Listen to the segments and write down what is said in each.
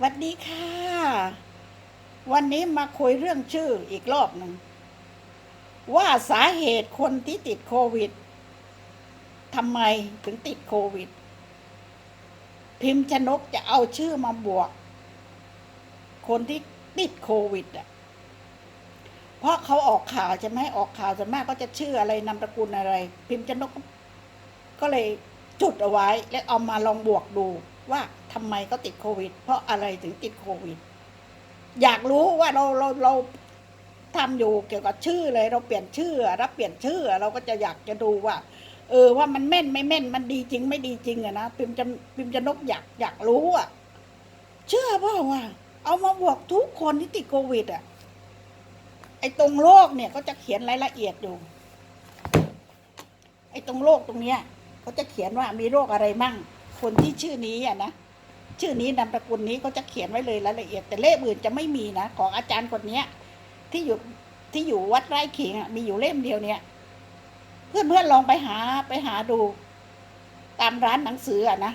สวัสดีค่ะ วันนี้มาคุยเรื่องชื่ออีกรอบหนึ่ง ว่าสาเหตุคนที่ติดโควิดทำไมถึงติดโควิด พิมพ์ชนกจะเอาชื่อมาบวก คนที่ติดโควิดอะเพราะเขาออกข่าวจะไม่ออกข่าวส่วนมากก็จะชื่ออะไรนามตระกูลอะไร พิมพ์ชนกก็ก็เลยจุดเอาไว้ แล้วเอามาลองบวกดู ว่าทำไมก็ติดโควิด เพราะอะไรถึงติดโควิด อยากรู้ว่าเราเราเราทำอยู่เกี่ยวกับชื่อเลย เราเปลี่ยนชื่อ รับเปลี่ยนชื่อ เราก็จะอยากจะดูว่า เออว่ามันแม่นไม่แม่น มันดีจริง ไม่ดีจริงอะนะพิมจะพิมจะนกอยากอยากรู้อะเชื่อเปล่าว่า เอามาบวกทุกคนที่ติดโควิดอะไอ้ตรงโรคเนี่ยก็จะเขียนรายละเอียดอยู่ ไอ้ตรงโรคตรงเนี้ยเขาจะเขียนว่ามีโรคอะไรมั่ง คนที่ชื่อนี้อะนะชื่อนี้นามตระกูลนี้เขาจะเขียนไว้เลยรายละเอียด แต่เล่มอื่นจะไม่มีนะของอาจารย์คนเนี้ย ที่อยู่ที่อยู่วัดไร่ขิงอะมีอยู่เล่มเดียวเนี่ยเพื่อนเพื่อนๆลองไปหาไปหาดู ตามร้านหนังสืออะนะ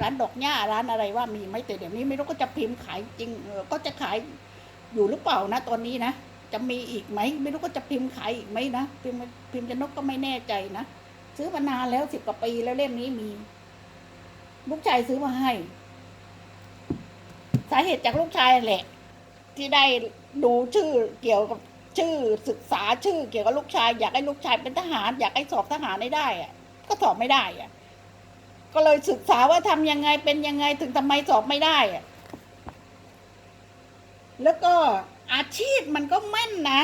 ร้านดอกหญ้าร้านอะไรว่ามีไหมแต่เดี๋ยวนี้ไม่รู้ก็จะพิมพ์ขายจริงก็จะขายอยู่หรือเปล่านะ ตอนนี้นะจะมีอีกไหมไม่รู้ก็จะพิมพ์ขายอีกไหมนะพิมพ์พิมพ์จะนกก็ไม่แน่ใจนะซื้อมานานแล้วสิบกว่าปีแล้วเล่มนี้มี ลูกชายซื้อมาให้ สาเหตุจากลูกชายแหละ ที่ได้ดูชื่อเกี่ยวกับชื่อศึกษาชื่อเกี่ยวกับลูกชาย อยากให้ลูกชายเป็นทหาร อยากให้สอบทหารได้ได้อะก็สอบไม่ได้อะก็เลยศึกษาว่าทำยังไงเป็นยังไงถึงทำไมสอบไม่ได้อะแล้วก็อาชีพมันก็แม่นนะ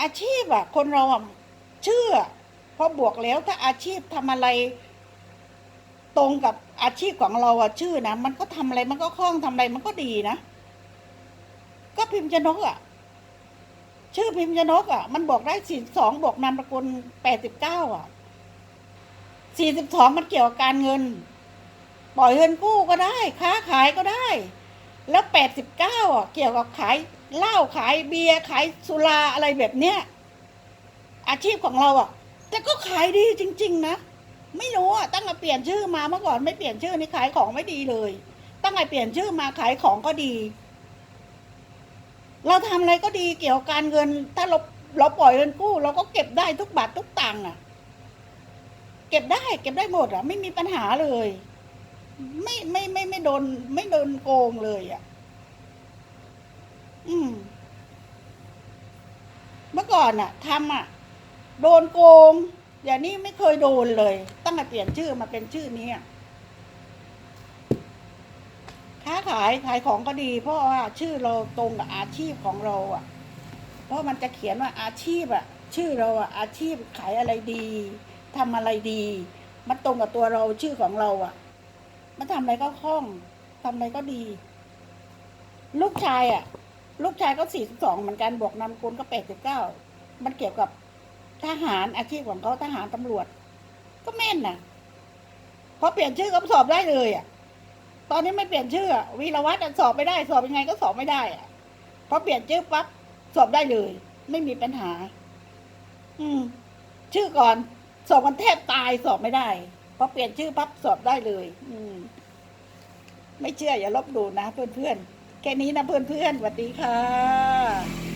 อาชีพอะคนเราอะเชื่อพอบวกแล้วถ้าอาชีพทำอะไร ตรงกับอาชีพของเราอะชื่อนะมันก็ทำอะไรมันก็คล่องทำอะไรมันก็ดีนะ ก็พิมพ์ชนกอะชื่อพิมพ์ชนกอะมันบอกได้สี่สองบวกนามสกุลแปดสิบเก้าอะสี่สิบสองมันเกี่ยวกับการเงิน ปล่อยเงินกู้ก็ได้ ค้าขายก็ได้ แล้วแปดสิบเก้าอะเกี่ยวกับขายเหล้าขายเบียร์ขายสุราอะไรแบบเนี้ยอาชีพของเราอะ แต่ก็ขายดีจริง ๆ นะ ไม่รู้อะตั้งแต่เปลี่ยนชื่อมาเมื่อก่อนไม่เปลี่ยนชื่อนี่ขายของไม่ดีเลย ตั้งแต่เปลี่ยนชื่อมาขายของก็ดี เราทำอะไรก็ดีเกี่ยวกับการเงิน ถ้าเราเราปล่อยเงินกู้ เราก็เก็บได้ทุกบาททุกตังค์อะ เก็บได้เก็บได้หมดอะ ไม่มีปัญหาเลย ไม่ไม่ไม่ไม่โดน ไม่โดนโกงเลยอะ อืม เมื่อก่อนอะทำอะ โดนโกง อย่างนี้ไม่เคยโดนเลย ตั้งแต่เปลี่ยนชื่อมาเป็นชื่อนี้ค้าขายขายของก็ดี เพราะว่าชื่อเราตรงกับอาชีพของเราอะ เพราะมันจะเขียนว่าอาชีพอะ ชื่อเราอะอาชีพขายอะไรดีทำอะไรดี มันตรงกับตัวเราชื่อของเราอะ มันทำอะไรก็คล่องทำอะไรก็ดี ลูกชายอะ ลูกชายก็สี่สิบสองเหมือนกันบวกนามกุลก็แปดสิบเก้ามันเกี่ยวกับ ทหารอาชีพของเขาทหารตำรวจ ก็แม่นนะพอเปลี่ยนชื่อก็สอบได้เลยอะ ตอนนี้ไม่เปลี่ยนชื่ออวีรวัตรสอบไม่ได้ สอบยังไงก็สอบไม่ได้อะพอเปลี่ยนชื่อปั๊บสอบได้เลย ไม่มีปัญหา อืม ชื่อก่อนสอบกันแทบตายสอบไม่ได้พอเปลี่ยนชื่อปั๊บสอบได้เลย อืม ไม่เชื่ออย่าลบดูนะเพื่อนๆแค่นี้นะเพื่อนๆสวัสดีค่ะ